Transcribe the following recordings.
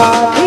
साथ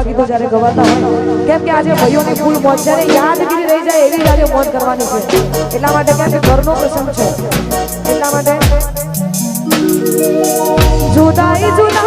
એવા ગીતો જ્યારે ગવાતા હોય કેમ કે આજે ભાઈઓની ફૂલ મોજ જ્યારે યાદગીરી રહી જાય એવી આજે મોજ કરવાની છે. એટલા માટે કેમ કે ઘરનો પ્રસંગ છે. એટલા માટે જોતા જુદા